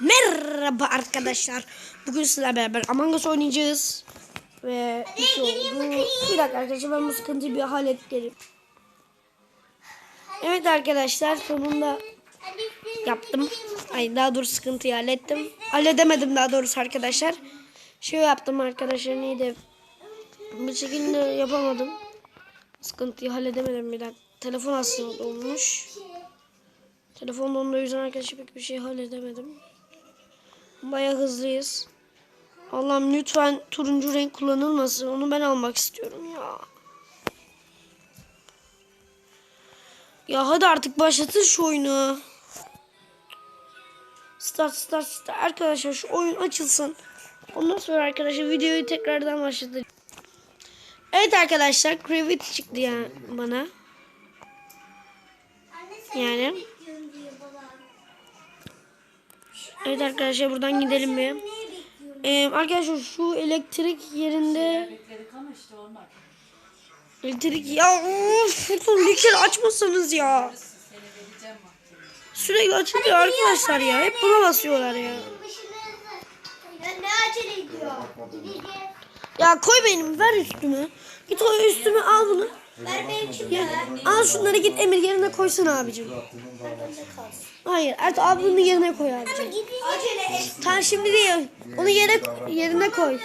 Merhaba arkadaşlar. Bugün sizlerle beraber Among Us oynayacağız. Ve iki oldu. Bir dakika arkadaşlar ben bu sıkıntıyı bir hallettim. Evet arkadaşlar sonunda yaptım. Ay daha doğrusu sıkıntıyı hallettim. Halledemedim daha doğrusu arkadaşlar. Şey yaptım arkadaşlar neydi? Bir şekilde yapamadım. Sıkıntıyı halledemedim bir dakika. Telefon aslında olmuş. Telefonda onda yüzden arkadaşlar pek bir şey halledemedim. Baya hızlıyız. Allah'ım lütfen turuncu renk kullanılmasın. Onu ben almak istiyorum ya. Ya hadi artık başlatın şu oyunu. Start start start. Arkadaşlar şu oyun açılsın. Ondan sonra arkadaşlar videoyu tekrardan başlatacağım. Evet arkadaşlar Gravity çıktı ya bana. Yani. Evet arkadaşlar buradan gidelim bir. Ee, arkadaşlar şu elektrik yerinde Bekledik ama işte olmadı. elektrik ya of kere açmasanız ya. Sürekli açılıyor arkadaşlar ya. Hep buna basıyorlar ya. Ya ne acele ediyor? Ya koy benim ver üstümü. Git o üstümü al bunu. Al şunları git Emir yerine koysana abicim. Hayır Ert abinin yerine koy abicim. Tamam şimdi değil. Onu yere yerine koy.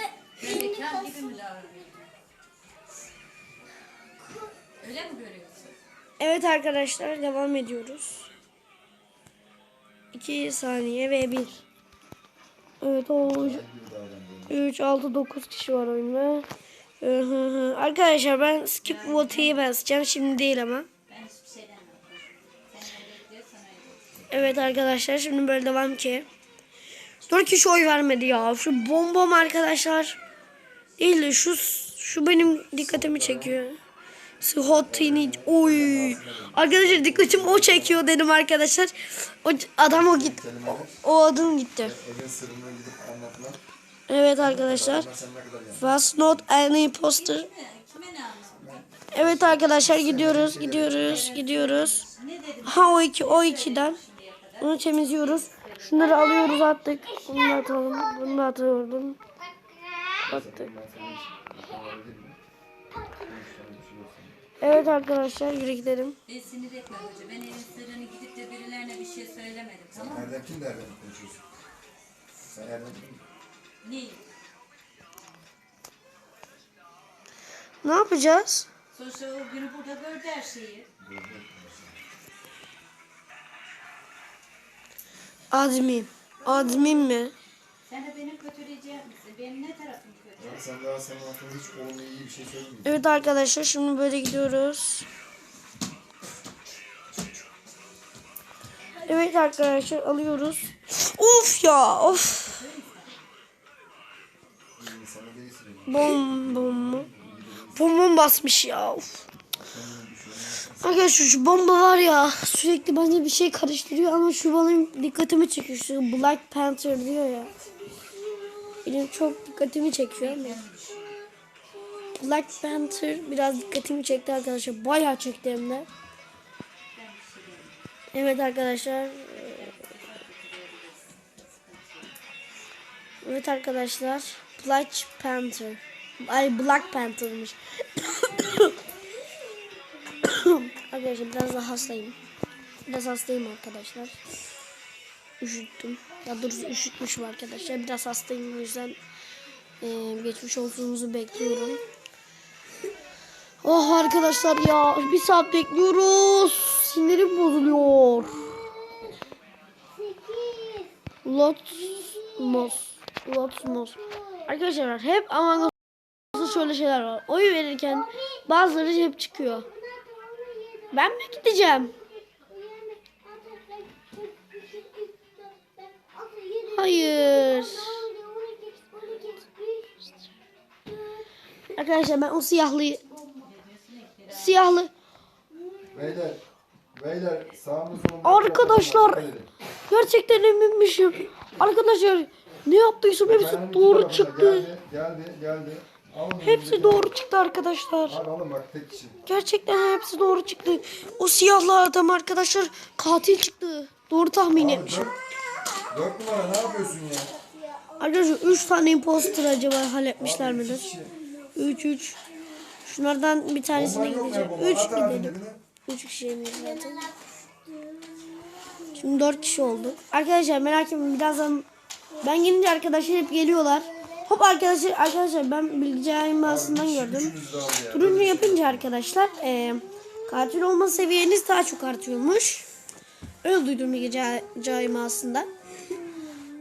Öyle mi görüyorsun? Evet arkadaşlar devam ediyoruz. 2 saniye ve 1. Evet o 3 6 9 kişi var oyunda. Hı hı hı. Arkadaşlar ben skip vote'yi basacağım şimdi değil ama. Öyle. Evet arkadaşlar şimdi böyle devam ki. 4 kişi oy vermedi ya. Şu bombom arkadaşlar. Değil de şu şu benim dikkatimi çekiyor. Şu hot teenage. Oy. Arkadaşlar dikkatim o çekiyor dedim arkadaşlar. O adam o gitti. O adam gitti. Evin sırrını gidip anlatmak. Evet arkadaşlar. Was not any poster. Kime ne anlatmadın? Evet arkadaşlar gidiyoruz, gidiyoruz, gidiyoruz. Ha o iki, o ikiden. Onu temizliyoruz. Şunları alıyoruz attık. Bunu da atalım. Bunu da atalım. Attık. Evet arkadaşlar yürü gidelim. Ben sinir etme hoca. Ben evin sırrını gidip de birilerine bir şey söylemedim tamam mı? Erdem kim de Erdem'i konuşuyorsun? Sen Erdem Ne yapacağız? Sonuçta o günü burada gördü her şeyi. Admin. Admin mi? Sen de benim kötüleyeceğim misin? Benim ne tarafım kötü? Ya sen daha senin hakkında hiç olumlu iyi bir şey söylemedin. Evet arkadaşlar şimdi böyle gidiyoruz. Evet arkadaşlar alıyoruz. Of ya of. Bom bom mu? Bombom basmış ya. Of. Arkadaşlar şu bomba var ya sürekli bana bir şey karıştırıyor ama şu benim dikkatimi çekiyor. Şu Black Panther diyor ya. Benim çok dikkatimi çekiyor ama. Black Panther biraz dikkatimi çekti arkadaşlar. Bayağı çekti hem de. Evet arkadaşlar. Evet arkadaşlar. Black Panther. Ay Black Panther'mış. arkadaşlar biraz da hastayım. Biraz hastayım arkadaşlar. Üşüttüm. Ya doğrusu üşütmüşüm arkadaşlar. Biraz hastayım o yüzden e, geçmiş olsunuzu bekliyorum. Oh arkadaşlar ya bir saat bekliyoruz. Sinirim bozuluyor. Lotmos. Lotmos. Arkadaşlar hep Us'ta şöyle şeyler var. Oy verirken bazıları hep çıkıyor. Ben mi gideceğim? Hayır. Arkadaşlar ben o siyahlıyı siyahlı Beyler, beyler sağımız. Arkadaşlar gerçekten eminmişim. Arkadaşlar ne yaptıysam hepsi doğru çıktı. Geldi, geldi, geldi. Alın Hepsi doğru çıktı arkadaşlar. Abi alın bak tek kişi. Gerçekten hepsi doğru çıktı. O siyahlı adam arkadaşlar katil çıktı. Doğru tahmin Abi etmişim. dört, Dört numara ne yapıyorsun ya? Arkadaşlar 3 tane imposter acaba halletmişler midir? kişi. 3 3. Şunlardan bir tanesine gideceğim. ya bomba? 3 At abinin gidelim. eline. 3 kişiymiş zaten. Şimdi 4 kişi olduk. Arkadaşlar merak etmeyin birazdan ben gelince arkadaşlar hep geliyorlar. Hop arkadaşlar arkadaşlar ben bilgisayar imasından Abi, gördüm. Turuncu yapınca arkadaşlar eee katil olma seviyeniz daha çok artıyormuş. Öyle duydum bilgisayar imasından.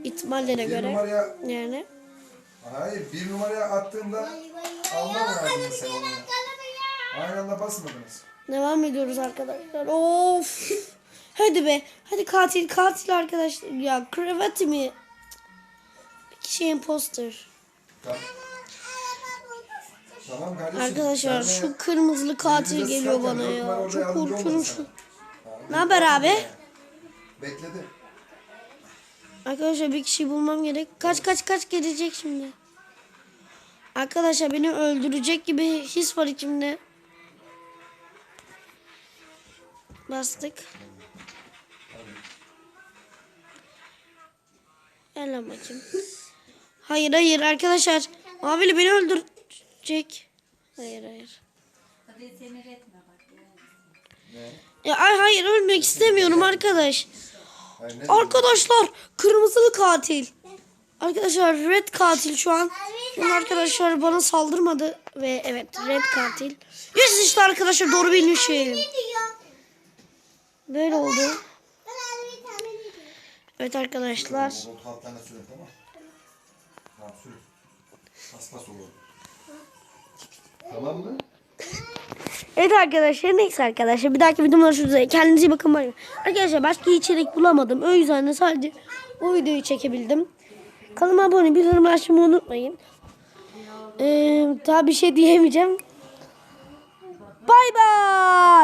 İhtimallere göre numaraya, yani. hayır bir numaraya attığında lazım sen onu. Aynı anda basmadınız. Devam ediyoruz arkadaşlar. Of. Hadi be. Hadi katil katil arkadaşlar. Ya kravatı mı? Kişi imposter. Tamam. Tamam kardeşim. Arkadaşlar sen şu kırmızılı katil geliyor bana ya. Çok korkuyorum şu. Ne haber abi? Bekledi. Arkadaşlar bir kişi bulmam gerek. Kaç kaç kaç gelecek şimdi. Arkadaşlar beni öldürecek gibi his var içimde. Bastık. Gel lan bakayım. Hayır hayır arkadaşlar. Mavili beni öldürecek. Hayır hayır. Ya ay hayır ölmek istemiyorum arkadaş. Arkadaşlar kırmızılı katil. Arkadaşlar red katil şu an. Çünkü arkadaşlar bana saldırmadı ve evet red katil. Yes işte arkadaşlar doğru bilmişim. Böyle oldu. Evet arkadaşlar. Tamam. Mı? Evet arkadaşlar neyse arkadaşlar bir dahaki videomda görüşürüz. Kendinize iyi bakın. bay. Arkadaşlar başka içerik bulamadım. O yüzden de sadece bu videoyu çekebildim. Kanalıma abone bildirim açmayı unutmayın. Ee, daha bir şey diyemeyeceğim. Bay bay.